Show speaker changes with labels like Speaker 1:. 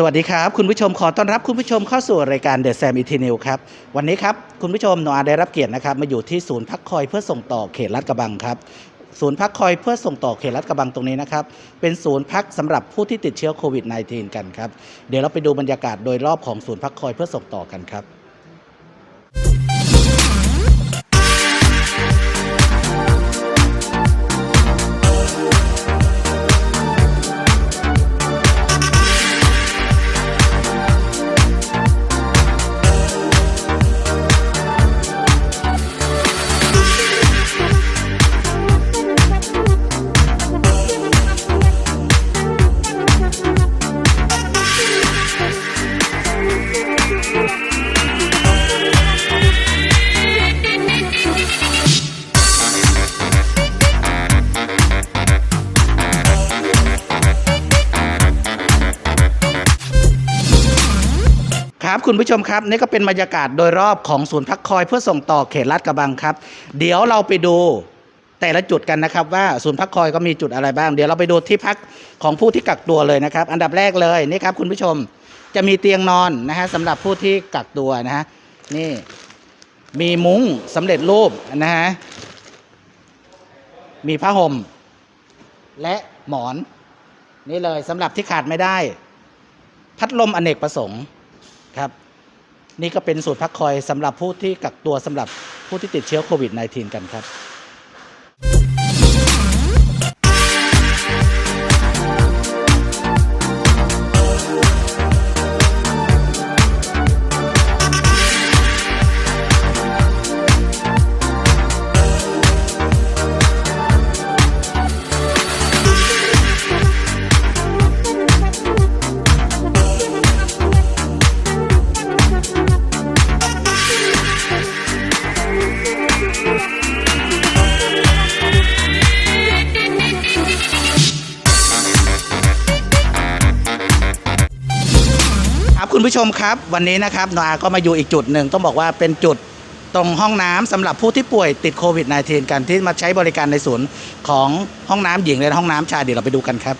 Speaker 1: สวัสดีครับ คุณผู้ชมขอต้อนรับคุณผู้ชมเข้าสู่รายการเดอะแซมอิทีนิวครับ วันนี้ครับ คุณผู้ชมโนอาได้รับเกียรตินะครับ มาอยู่ที่ศูนย์พักคอยเพื่อส่งต่อเขตลาดกระบังครับ ศูนย์พักคอยเพื่อส่งต่อเขตลาดกระบังตรงนี้นะครับ เป็นศูนย์พักสำหรับผู้ที่ติดเชื้อโควิด -19 กันครับ เดี๋ยวเราไปดูบรรยากาศโดยรอบของศูนย์พักคอยเพื่อส่งต่อกันครับ ครับคุณผู้ชมครับนี่ก็เป็นบรรยากาศโดยรอบของศูนย์พักคอยเพื่อส่งต่อเขตลาดกระบังครับ เดี๋ยวเราไปดูแต่ละจุดกันนะครับ ว่าศูนย์พักคอยก็มีจุดอะไรบ้าง เดี๋ยวเราไปดูที่พักของผู้ที่กักตัวเลยนะครับ อันดับแรกเลยนี่ครับคุณผู้ชมจะมีเตียงนอนนะฮะสำหรับผู้ที่กักตัวนะฮะนี่มีมุ้งสำเร็จรูปนะฮะมีผ้าห่มและหมอน นี่เลยสำหรับที่ขาดไม่ได้ พัดลมอเนกประสงค์ ครับ นี่ก็เป็นสูตรพักคอยสำหรับผู้ที่กักตัวสำหรับผู้ที่ติดเชื้อโควิด -19 กันครับ คุณผู้ชมครับ วันนี้นะครับนอาก็มาอยู่อีกจุดหนึ่งต้องบอกว่าเป็นจุดตรงห้องน้ำสำหรับผู้ที่ป่วยติดโควิด -19 กันที่มาใช้บริการในศูนย์ของห้องน้ำหญิงและห้องน้ำชายเดี๋ยวเราไปดูกันครับ